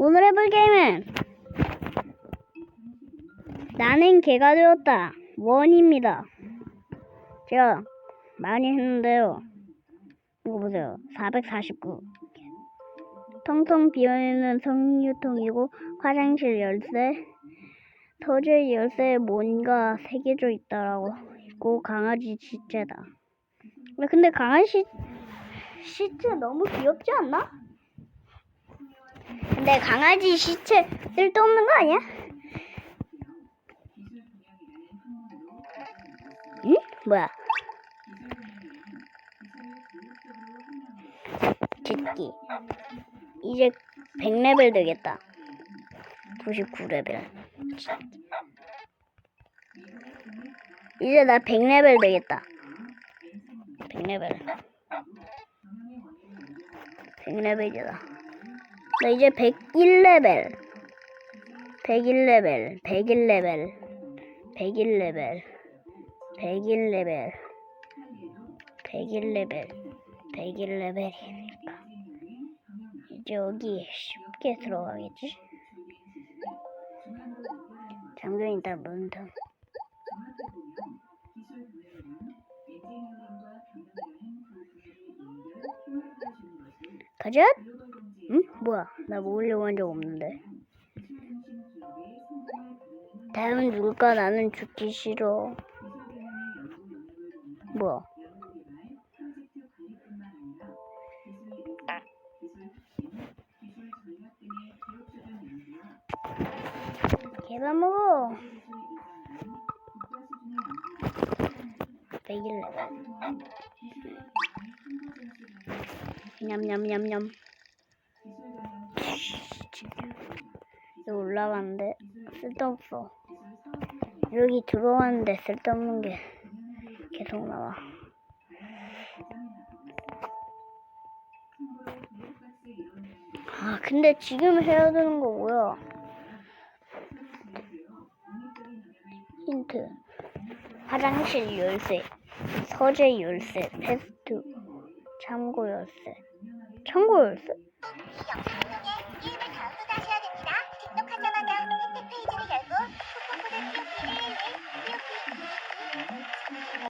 오늘 해볼 게임은 나는 개가 되었다. 원입니다. 제가 많이 했는데요. 이거 보세요. 449. 텅텅 비어있는 석유통이고 화장실 열쇠, 터질 열쇠에 뭔가 새겨져 있다라고 있고 강아지 시체다. 근데 강아지 시체 너무 귀엽지 않나? 근데 강아지 시체 쓸데없는 거 아니야? 응? 뭐야? 짓기. 이제 100레벨 되겠다. 99레벨. 이제 나 100레벨 되겠다. 100레벨. 100레벨이다. 나 이제 101레벨. 101레벨. 101레벨. 101레벨. 101레벨. 101레벨. 101레벨이니까. 이제 여기 쉽게 들어가겠지? 있다 문틈. 가자! 응? 뭐야? 나 먹으려고 한 적 없는데. 다음은 누굴까? 나는 죽기 싫어. 뭐야? 개밥 먹어. 베길래. 냠냠냠냠. 여기 올라갔는데 쓸데없어. 여기 들어왔는데 쓸데없는 게 계속 나와. 아 근데 지금 해야 되는 거 뭐야? 힌트. 화장실 열쇠, 서재 열쇠, 패스트, 참고 열쇠. 참고 열쇠? 一氧。